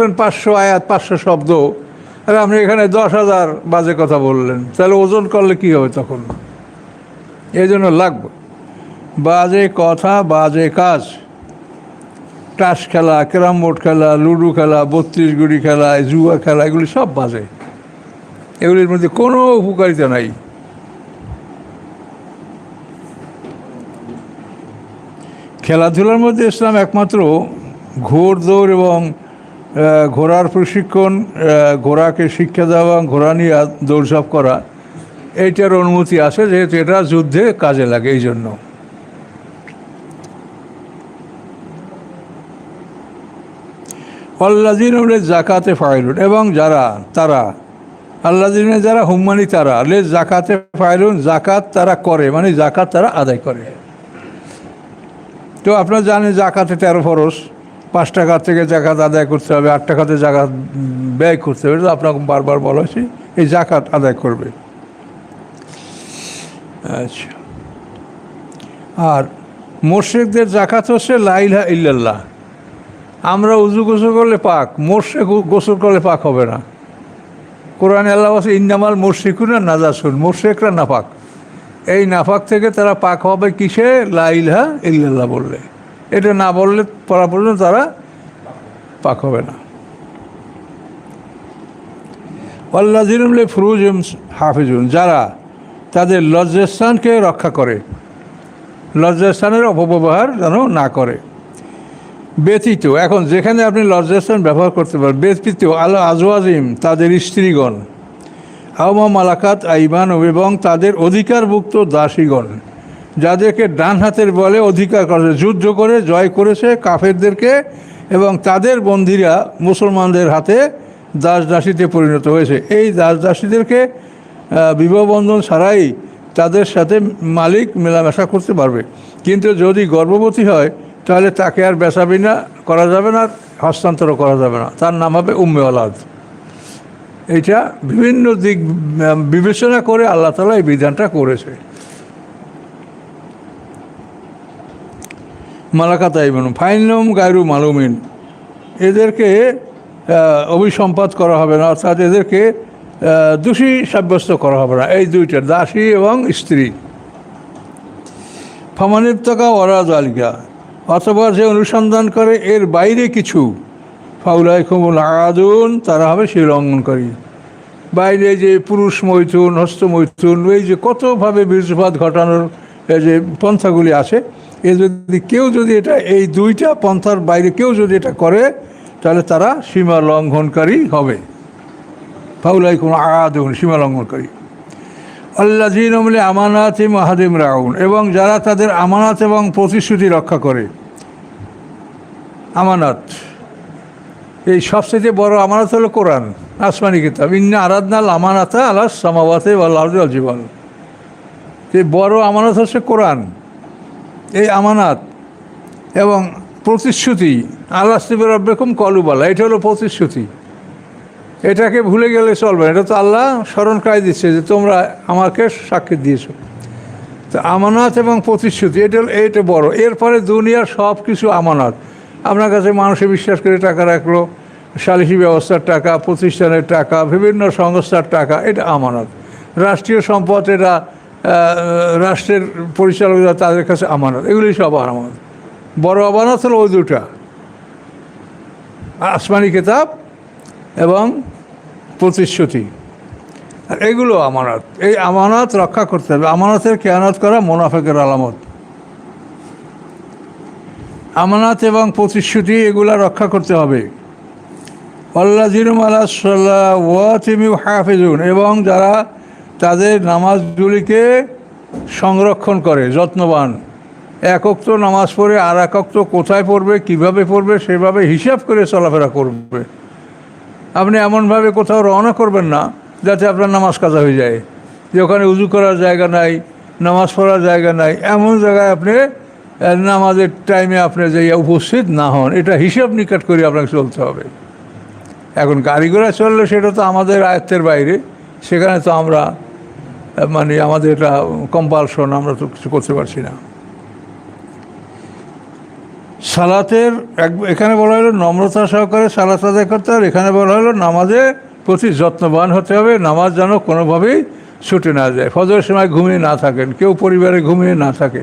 করছেন পাঁচশো আয়াত, পাঁচশো শব্দ। আর আপনি এখানে দশ হাজার বাজে কথা বললেন। তাহলে ওজন করলে কি হবে তখন? এই জন্য লাগবে। বাজে কথা, বাজে কাজ। টাস খেলা, ক্যারাম বোর্ড খেলা, লুডো খেলা, বত্রিশ গুড়ি খেলা, জুয়া খেলা, এগুলি সব বাজে। এগুলির মধ্যে কোনো উপকারিতা নাই। খেলাধুলার মধ্যে ইসলাম একমাত্র ঘোড় দৌড় এবং ঘোড়ার প্রশিক্ষণ ঘোড়াকে শিক্ষা দেওয়া, ঘোড়া নিয়ে দৌড়ঝাঁপ করা, এইটার অনুমতি আছে, যেহেতু এটা যুদ্ধে কাজে লাগে, এই জন্য। আল্লাদিন জাকাতে ফাইলুন, এবং যারা, তারা আল্লাদিনে যারা হুম্মানি, তারা, লে জাকাতে ফাইলুন জাকাত তারা করে মানে জাকাত তারা আদায় করে। তো আপনারা জানেন জাকাতে তেরো ফরস পাঁচ টাকার থেকে জাকাত আদায় করতে হবে, আট টাকাতে জাকাত ব্যয় করতে হবে আপনাকে বারবার বলা হয়েছে, এই জাকাত আদায় করবে। আচ্ছা। আর মোর্শেকদের জাকাত হচ্ছে লাইলহা ইল্লাল্লাহ। আমরা উজু গোসল করলে পাক মোর্শে গোসল করলে পাক হবে না। কোরআনে আল্লাহ আছে ইন্নামাল মোর্শিকুনা নাজাসুন মোর্শেকরা নাপাক। এই নাফাক থেকে তারা পাক হবে কিসে? লাইলহা ইল্লাল্লাহ বললে। এটা না বললে, পড়া পর্যন্ত তারা পাক হবে না। আল্লাহ জিরুমলে ফরুজ হাফিজুন, যারা তাদের লজ্জাস্থানকে রক্ষা করে, লজ্জাস্থানের অপব্যবহার যেন না করে। ব্যতীত, এখন যেখানে আপনি লজ্জাস্থান ব্যবহার করতে পারেন, ব্যতীত, আল আজওয়াজিম, তাদের স্ত্রীগণ, আওমা মালাকাত আইমান এবং তাদের অধিকারভুক্ত দাসীগণ। যাদেরকে ডান হাতের বলে অধিকার করেছে যুদ্ধ করে জয় করেছে কাফেরদেরকে এবং তাদের বন্দিরা মুসলমানদের হাতে দাস দাসীতে পরিণত হয়েছে। এই দাস দাসীদেরকে আহ, বিবাহ বন্ধন ছাড়াই তাদের সাথে মালিক মেলামেশা করতে পারবে। কিন্তু যদি গর্ভবতী হয় তাহলে তাকে আর বেচা করা যাবে না হস্তান্তর করা যাবে না। তার নাম হবে উম্মে আলাদ এইটা বিভিন্ন দিক বিবেচনা করে আল্লাহ তালা এই বিধানটা করেছে। মালাকাত আইমান ফাইনম গায়রু মালুমিন। এদেরকে অভিসম্পাদ করা হবে না, অর্থাৎ এদেরকে দোষী সাব্যস্ত করা হবে না। এই দুইটা, দাসী এবং স্ত্রী। ফামানিপ্তকা ওরা জালিকা অথবা যে অনুসন্ধান করে, এর বাইরে কিছু। ফাউলাই খুমুল আদুন, তারা হবে সেই লঙ্ঘনকারী। বাইরে যে পুরুষ মৈথুন, হস্ত মৈথুন, এই যে কতভাবে বীর্যপাত ঘটানোর যে পন্থাগুলি আছে এ যদি কেউ যদি এটা, এই দুইটা পন্থার বাইরে কেউ যদি এটা করে, তাহলে তারা সীমা লঙ্ঘনকারী হবে। ফাউলাই কোন আদুন সীমা লঙ্ঘনকারী। আল্লাহ জিনমলে আমানাত মাহাদিম রাউন, এবং যারা তাদের আমানাত এবং প্রতিশ্রুতি রক্ষা করে। আমানাত, এই সবচেয়ে বড় আমানত হলো কোরআন, আসমানি কিতাব। ইন্না আরাধনাল আমানাতা আল্লাহ সামাবাতে বা লাল জীবন এই বড় আমানত হচ্ছে কোরআন। এই আমানাত এবং প্রতিশ্রুতি, আল্লাহ শিবের রব্বেকম কলুবালা, এটা হলো প্রতিশ্রুতি। এটাকে ভুলে গেলে চলবে এটা তো আল্লাহ স্মরণ করাই দিচ্ছে যে তোমরা আমাকে সাক্ষী দিয়েছ। তো আমানত এবং প্রতিশ্রুতি, এটা হলো- এটা বড়। এরপরে দুনিয়ার সব কিছু আমানত। আপনার কাছে মানুষে বিশ্বাস করে টাকা রাখল সালিসি ব্যবস্থার টাকা, প্রতিষ্ঠানের টাকা, বিভিন্ন সংস্থার টাকা, এটা আমানত। রাষ্ট্রীয় সম্পদ, এটা রাষ্ট্রের পরিচালকরা তাদের কাছে আমানত। এগুলি সব আমানত। বড় আমানত হলো ওই দুটা। আসমানি কিতাব এবং প্রতিশ্রুতি। আর এগুলো আমানত। এই আমানত রক্ষা করতে হবে। আমানতের কেয়ানত করা মোনাফেকের আলামত। আমানত এবং প্রতিশ্রুতি এগুলা রক্ষা করতে হবে। আল্লাহ জিরুমালা সাল্লাহ ওয়াতিমি হাফিজুন। এবং যারা তাদের নামাজগুলিকে সংরক্ষণ করে, যত্নবান। একক তো নামাজ পড়ে আর একক তো কোথায় পড়বে, কীভাবে পড়বে, সেভাবে হিসাব করে চলাফেরা করবে। আপনি এমনভাবে কোথাও রওনা করবেন না, যাতে আপনার নামাজ কাজা হয়ে যায়। যে ওখানে উজু করার জায়গা নাই, নামাজ পড়ার জায়গা নাই, এমন জায়গায় আপনি নামাজের টাইমে আপনি যে উপস্থিত না হন, এটা হিসাব নিকাট করে আপনাকে চলতে হবে। এখন গাড়ি ঘোড়া চললে সেটা তো আমাদের আয়ত্তের বাইরে, সেখানে তো আমরা মানে আমাদের এটা কম্পালশন আমরা তো কিছু করতে পারছি না। সালাতের এক, এখানে বলা হলো নম্রতা সহকারে সালাত আদায় করতে হবে এখানে বলা হলো নামাজে প্রতি যত্নবান হতে হবে, নামাজ যেন কোনোভাবেই ছুটে না যায়। ফজরের সময় ঘুমিয়ে না থাকেন, কেউ পরিবারে ঘুমিয়ে না থাকে।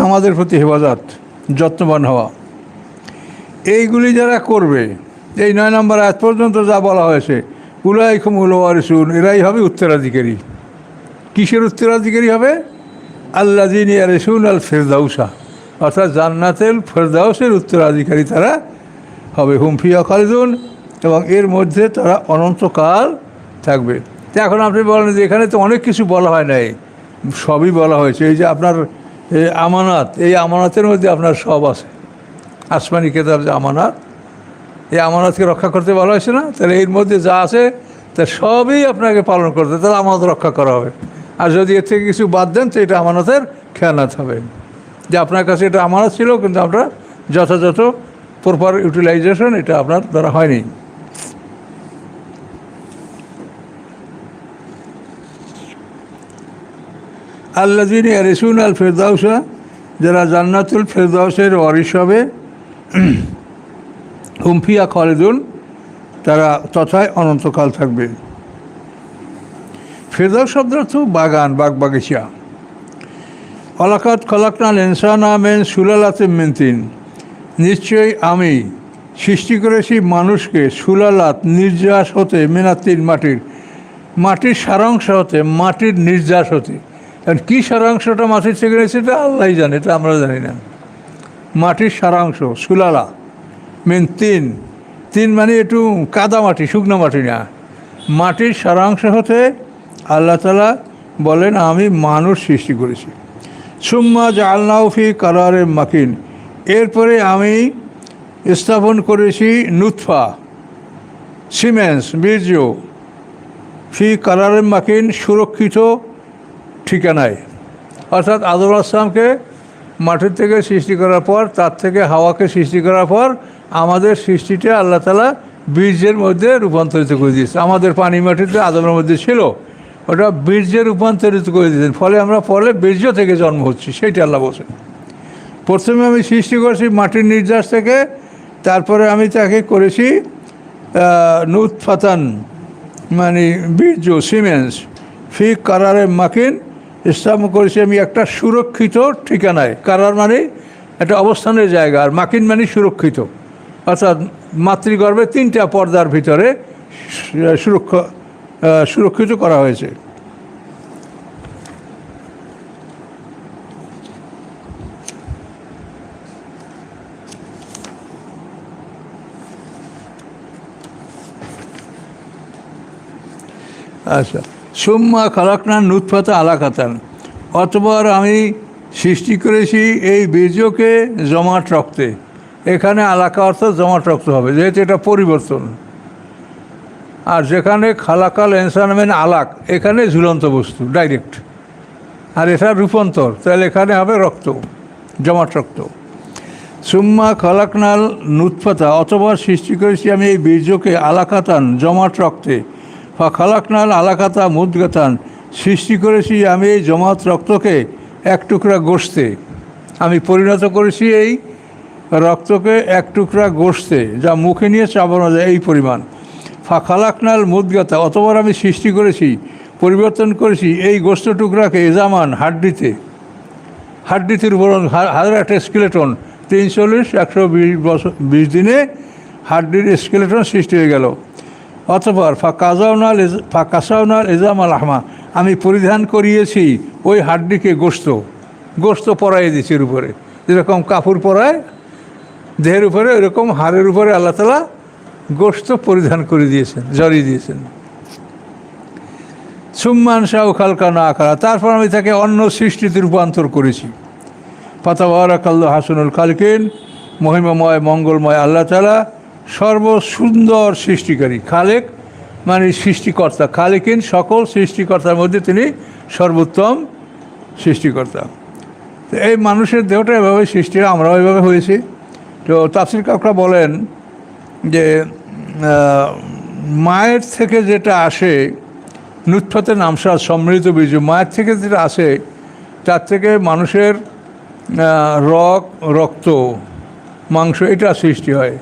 নামাজের প্রতি হেফাজত, যত্নবান হওয়া। এইগুলি যারা করবে, এই নয় নম্বর আজ পর্যন্ত যা বলা হয়েছে উলাই খুমুল ওয়ারিসুন, এরাই হবে উত্তরাধিকারী। কিসের উত্তরাধিকারী হবে? আল্লাহ দিন ইয়ারেসুন আল ফেরদাউসা। অর্থাৎ জান্নাতেল ফেরদাউসের উত্তরাধিকারী তারা হবে। হুমফিয়া খালিদুন এবং এর মধ্যে তারা অনন্তকাল থাকবে। তো এখন আপনি বলেন যে এখানে তো অনেক কিছু বলা হয় নাই। সবই বলা হয়েছে। এই যে আপনার আমানত, এই আমানতের মধ্যে আপনার সব আছে। আসমানি কেতার যে আমানত এই আমানতকে রক্ষা করতে বলা হয়েছে না? তাহলে এর মধ্যে যা আছে, তা সবই আপনাকে পালন করতে তাহলে আমানত রক্ষা করা হবে। আর যদি এর থেকে কিছু বাদ দেন, তো এটা আমানতের খেয়ানাত হবে। যে আপনার কাছে এটা আমানত ছিল, কিন্তু আপনার যথাযথ প্রপার ইউটিলাইজেশন এটা আপনার দ্বারা হয়নি। আল্লাদিন রেসুন আল ফেরদাউসা যারা জান্নাতুল ফেরদাউসের ওয়ারিস হবে হুমফিয়া খালেদুন, তারা তথায় অনন্তকাল থাকবে। ফেরদাউস শব্দ অর্থ বাগান, বাগ বাগিচা। অলাকাত খলাকনাল ইনসানা মেন সুলালাতে মেনতিন। নিশ্চয়ই আমি সৃষ্টি করেছি মানুষকে সুলালাত নির্যাস হতে মেনাতিন মাটির মাটির সারাংশ হতে মাটির নির্যাস হতে। এখন কী সারাংশটা মাটির থেকে রয়েছে এটা আল্লাহ জানে, এটা আমরা জানি না। মাটির সারাংশ, সুলালা। মেন তিন। তিন মানে একটু কাদা মাটি, শুকনো মাটি না। মাটির সারাংশ হতে আল্লাহ তালা বলেন, আমি মানুষ সৃষ্টি করেছি। সুম্মা জালনাউফি কালারে মাকিন। এরপরে আমি স্থাপন করেছি নুৎফা সিমেন্স, বীর্য। ফি কালারে মাকিন সুরক্ষিত ঠিকানায়। অর্থাৎ আদম আসলামকে মাটির থেকে সৃষ্টি করার পর, তার থেকে হাওয়াকে সৃষ্টি করার পর আমাদের সৃষ্টিটা আল্লাহ তালা বীর্যের মধ্যে রূপান্তরিত করে দিয়েছে। আমাদের পানি মাটিতে আদমের মধ্যে ছিল, ওটা বীর্যে রূপান্তরিত করে দিয়েছেন। ফলে আমরা পরে বীর্য থেকে জন্ম হচ্ছি, সেইটা আল্লাহ বলছেন। প্রথমে আমি সৃষ্টি করেছি মাটির নির্যাস থেকে, তারপরে আমি তাকে করেছি নুত ফাতান মানে বীর্য, সিমেন্স, ফি কারারে মাকিন স্থাপন করেছি আমি একটা সুরক্ষিত ঠিকানায়। কারার মানে একটা অবস্থানের জায়গা, আর মাকিন মানে সুরক্ষিত। অর্থাৎ মাতৃগর্ভে তিনটা পর্দার ভিতরে সুরক্ষা সুরক্ষিত করা হয়েছে। আচ্ছা সোম্মা খালাকনার নুৎফাতা আলাকাতান। অতবার আমি সৃষ্টি করেছি এই বীর্যকে জমাট রক্তে। এখানে আলাকা অর্থ জমাট রক্ত হবে, যেহেতু এটা পরিবর্তন। আর যেখানে খালাকাল এনসানমেন আলাক, এখানে ঝুলন্ত বস্তু, ডাইরেক্ট। আর এটা রূপান্তর, তাহলে এখানে হবে রক্ত জমাট রক্ত সুম্মা খালাকনাল নুৎফাতা, অথবা সৃষ্টি করেছি আমি এই বীর্যকে আলাকাতান জমাট রক্তে বা খালাকনাল আলাকাতা মুদগাতান, সৃষ্টি করেছি আমি এই জমাট রক্তকে এক টুকরা গোস্তে আমি পরিণত করেছি এই রক্তকে এক টুকরা গোস্তে যা মুখে নিয়ে চাবানো যায় এই পরিমাণ। ফা খালাকনাল মুদগাতা অতবার আমি সৃষ্টি করেছি, পরিবর্তন করেছি এই গোস্ত টুকরাকে এজামান হাড্ডিতে। হাড্ডিতে উপর হাজার একটা স্কেলেটন তিন চল্লিশ একশো বিশ বছর, বিশ দিনে হাড্ডির স্কেলেটন সৃষ্টি হয়ে গেল। অতপর ফা কাজাউনাল ফা কাসাউনাল এজাম আল আহমা, আমি পরিধান করিয়েছি ওই হাড্ডিকে গোস্ত গোস্ত পরাই দিয়েছি উপরে। যেরকম কাপড় পরায় দেহের উপরে এরকম হাড়ের উপরে আল্লাহ তালা গোস্ত পরিধান করে দিয়েছেন, জড়িয়ে দিয়েছেন। সুম্মান শাহ খালকা না আকারা। তারপর আমি তাকে অন্য সৃষ্টিতে রূপান্তর করেছি। পাতাবারাকাল্ল হাসনুল খালকিন, মহিমাময়, মঙ্গলময় আল্লাহ তালা সর্বসুন্দর সৃষ্টিকারী খালেক মানে সৃষ্টিকর্তা। খালেকিন সকল সৃষ্টিকর্তার মধ্যে তিনি সর্বোত্তম সৃষ্টিকর্তা। এই মানুষের দেহটা এভাবে সৃষ্টি আমরাও এভাবে হয়েছি। তো তাফসির কাকরা বলেন যে মায়ের থেকে যেটা আসে, নুৎফতে নামসা সম্মিলিত বীজ মায়ের থেকে যেটা আসে, তার থেকে মানুষের রক রক্ত, মাংস, এটা সৃষ্টি হয়।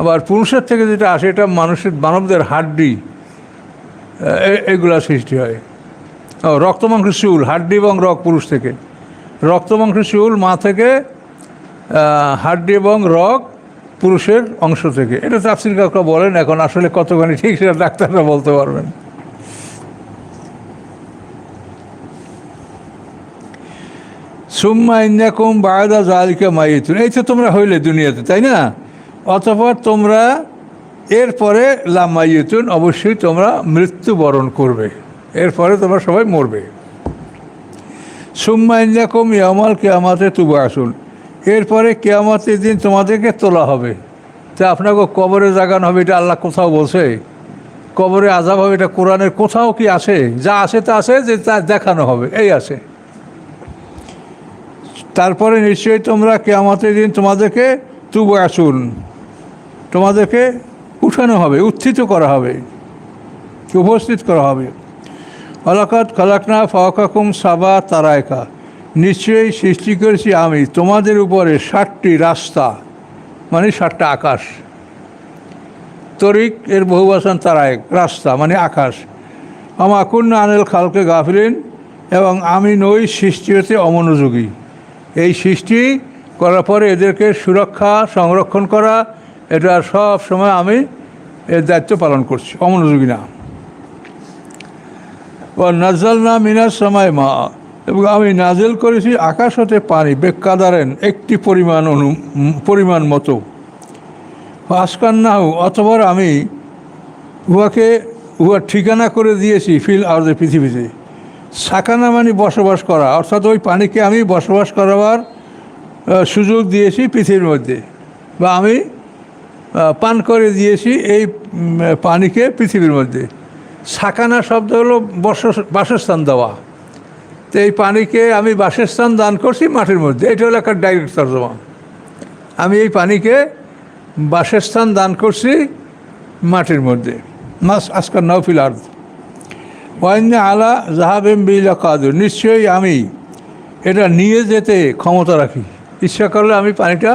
আবার পুরুষের থেকে যেটা আসে, এটা মানুষের, মানবদের হাড্ডি এগুলা সৃষ্টি হয়। রক্ত, মাংস শিউল হাড্ডি এবং রক পুরুষ থেকে। রক্ত, মাংস শিউল মা থেকে হাড্ডি এবং রক পুরুষের অংশ থেকে। এটা তাফসির কাকা বলেন, এখন আসলে কতখানি ঠিক সেটা ডাক্তাররা বলতে পারবেন। সুম্মা ইন্নাকুম বায়দা জালিকা মাইতুন। এই তো তোমরা হইলে দুনিয়াতে, তাই না? অতপর তোমরা এরপরে লামাইতুন অবশ্যই তোমরা মৃত্যুবরণ করবে। এরপরে তোমরা সবাই মরবে। সুম্মা ইন্নাকুম ইয়ামাল কেয়ামাতে তুবা আসুন এরপরে কেয়ামতের দিন তোমাদেরকে তোলা হবে। তা আপনাকে কবরে জাগানো হবে, এটা আল্লাহ কোথাও বলছে? কবরে আজাব হবে, এটা কোরআনের কোথাও কি আছে? যা আছে তা আছে, যে তা দেখানো হবে, এই আছে। তারপরে নিশ্চয়ই তোমরা কেয়ামতের দিন তোমাদেরকে তুবু আসুন তোমাদেরকে উঠানো হবে, উত্থিত করা হবে, উপস্থিত করা হবে। অলাকাত খালাকনা ফাওয়াকাকুম সাবা তারায়কা। নিশ্চয়ই সৃষ্টি করেছি আমি। তোমাদের উপরে ষাটটি রাস্তা মানে ষাটটা আকাশ। তরিক এর বহুবাসান তারায়ক রাস্তা মানে আকাশ। আমাকুন্ন আনেল খালকে গাফিলেন, এবং আমি নই সৃষ্টি হতে অমনোযোগী। এই সৃষ্টি করার পরে এদেরকে সুরক্ষা, সংরক্ষণ করা, এটা সব সময় আমি এর দায়িত্ব পালন করছি, অমনোযোগী না। ও নাজাল না মিনার সময় মা। এবং আমি নাজেল করেছি আকাশ হতে পানি বেকাদারেন একটি পরিমাণ অনু পরিমাণ মতো। আসকান না অতবার আমি উহাকে উহার ঠিকানা করে দিয়েছি ফিল আওয়াজের পৃথিবীতে। সাকানা মানে বসবাস করা, অর্থাৎ ওই পানিকে আমি বসবাস করাবার সুযোগ দিয়েছি পৃথিবীর মধ্যে। বা আমি পান করে দিয়েছি এই পানিকে পৃথিবীর মধ্যে। সাকানা শব্দ হলো বস বাসস্থান দেওয়া। তো এই পানিকে আমি বাসস্থান দান করছি মাটির মধ্যে। এটা হলো একটা ডাইরেক্ট তর্জমা। আমি এই পানিকে বাসস্থান দান করছি মাটির মধ্যে। মাস আজকাল নৌফিল আর্দ। ওয়াইন্যা আলা জাহাবেম বিলা কাদুর। নিশ্চয়ই আমি এটা নিয়ে যেতে ক্ষমতা রাখি। ইচ্ছা করলে আমি পানিটা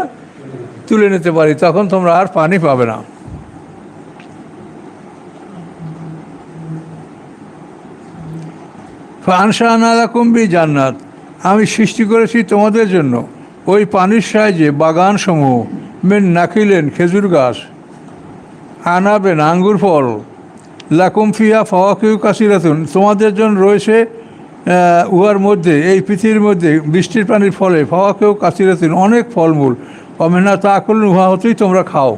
তুলে নিতে পারি, তখন তোমরা আর পানি পাবে না। কুম্বি জান্নাত। আমি সৃষ্টি করেছি তোমাদের জন্য। ওই পানির সাহায্যে বাগানসমূহ, মেন নাকিলেন খেজুর গাছ, আনাবেন আঙ্গুর ফল। লাকুম ফিয়া ফাওয়াকিউ কাসিরাতুন। তোমাদের জন্য রয়েছে উহার মধ্যে, এই পৃথিবীর মধ্যে বৃষ্টির পানির ফলে ফাওয়াকেও কাসিরাতুন অনেক ফলমূল। অমেনা তা করুন উহা হতেই তোমরা খাও।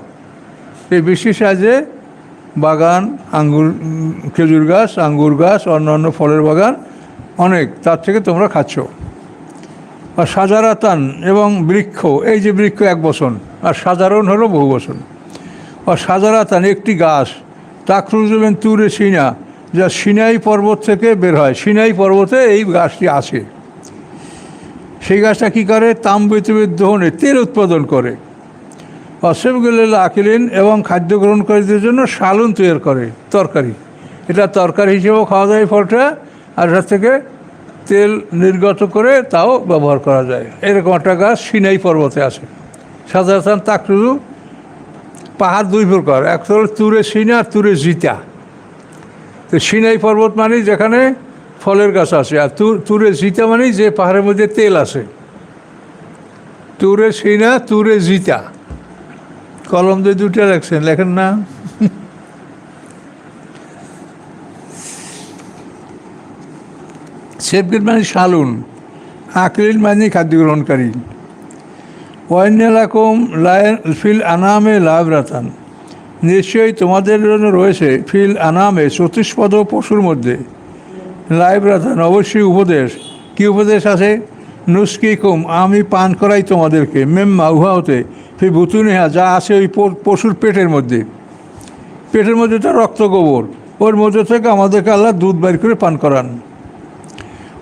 এই বৃষ্টির সাহায্যে বাগান, আঙ্গুর খেজুর গাছ, আঙ্গুর গাছ, অন্যান্য ফলের বাগান অনেক, তার থেকে তোমরা খাচ্ছ। আর সাজারাতান এবং বৃক্ষ, এই যে বৃক্ষ এক বসন, আর সাধারণ হলো বহু বসন। আর সাজারাতান একটি গাছ তাকরুজবেন তুরে সিনা, যা সিনাই পর্বত থেকে বের হয়। সিনাই পর্বতে এই গাছটি আসে। সেই গাছটা কী করে? তাম্বিতবিদ দহনে তেল উৎপাদন করে। অসেবগুলো আকিলিন এবং খাদ্য গ্রহণকারীদের জন্য সালুন তৈরি করে, তরকারি। এটা তরকারি হিসেবেও খাওয়া যায় ফলটা। আর এটার থেকে তেল নির্গত করে তাও ব্যবহার করা যায়। এরকম একটা গাছ সিনাই পর্বতে আছে। সাধারণত তাকরুজু পাহাড় দুই প্রকার, এক হলো তুরে সিনা, আর তুরে জিতা। তো সিনাই পর্বত মানে যেখানে ফলের গাছ আছে, আর তুরে জিতা মানে যে পাহাড়ের মধ্যে তেল আছে। তুরে সিনা, তুরে জিতা। কলম দিয়ে দুটা লেখছেন, লেখেন না? সেফগেট মানে শালুন আকলিল মানে খাদ্য গ্রহণকারী। ওয়াইনালাকুম লায়ন ফিল আনামে লাভ রাতান নিশ্চয়ই তোমাদের জন্য রয়েছে ফিল আনামে চতুষ্পদ পশুর মধ্যে। লাইভ রাতান অবশ্যই উপদেশ। কি উপদেশ আছে? নুস্কি কুম আমি পান করাই তোমাদেরকে। মেম্মা উহা হতে ফি বুতুনিহা, যা আছে ওই পশুর পেটের মধ্যে। পেটের মধ্যে তো রক্ত গোবর। ওর মধ্যে থেকে আমাদেরকে আল্লাহ দুধ বাইর করে পান করান।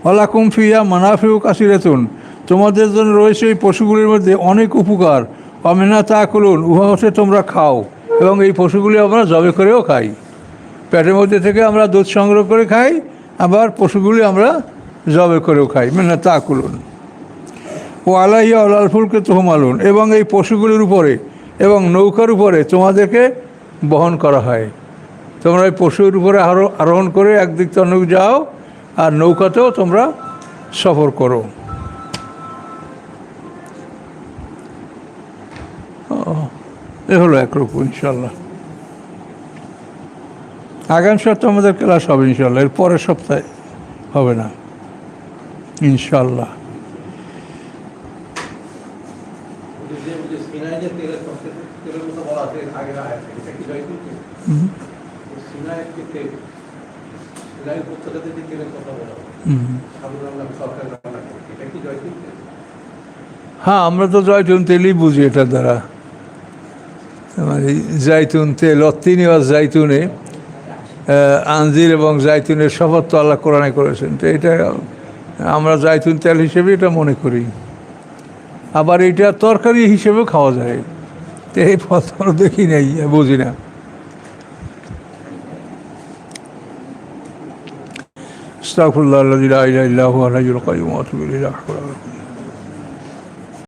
অলাকুম ফিয়া মানাফিউ কাসিরাতুন তোমাদের জন্য রয়েছে এই পশুগুলির মধ্যে অনেক উপকার। অমেনা তা করুন উহা হচ্ছে তোমরা খাও এবং এই পশুগুলি আমরা জবে করেও খাই। পেটের মধ্যে থেকে আমরা দুধ সংগ্রহ করে খাই, আবার পশুগুলি আমরা জবে করেও খাই। মেনা তা করুন ও আলাইয়া আলাল ফুলকে তোহমালুন, এবং এই পশুগুলির উপরে এবং নৌকার উপরে তোমাদেরকে বহন করা হয়। তোমরা এই পশুর উপরে আরো- আরোহণ করে একদিক তন্নক যাও আর নৌকাতেও তোমরা সফর করো। এ হলো একরূপ ইনশাল্লাহ আগামী সপ্তাহে আমাদের ক্লাস হবে ইনশাল্লাহ এর পরের সপ্তাহে হবে না ইনশাল্লাহ যে যে সিনাই যে তেলের কথা তেলের কথা বলা আছে আগের আয়াতে এটা কি জয় করছে সিনাই যে তেল সিনাই উপত্যকাতে যে তেলের কথা বলা হয়, হুম। সাধারণ সরকার রান্না করে এটা কি জয় করছে হ্যাঁ আমরা তো জয়তুন তেলই বুঝি এটার দ্বারা মানে জাইতুন তেল অত্তিনি আর জাইতুনে আহ, আঞ্জির এবং জাইতুনের শপথ তো আল্লাহ কোরআনে করেছেন তো এটা আমরা জাইতুন তেল হিসেবে এটা মনে করি আবার এটা তরকারি হিসেবেও খাওয়া যায় তো এই পথ আমরা দেখি নাই বুঝি না استغفر الله الذي لا اله الا هو الحي القيوم واتوب اليه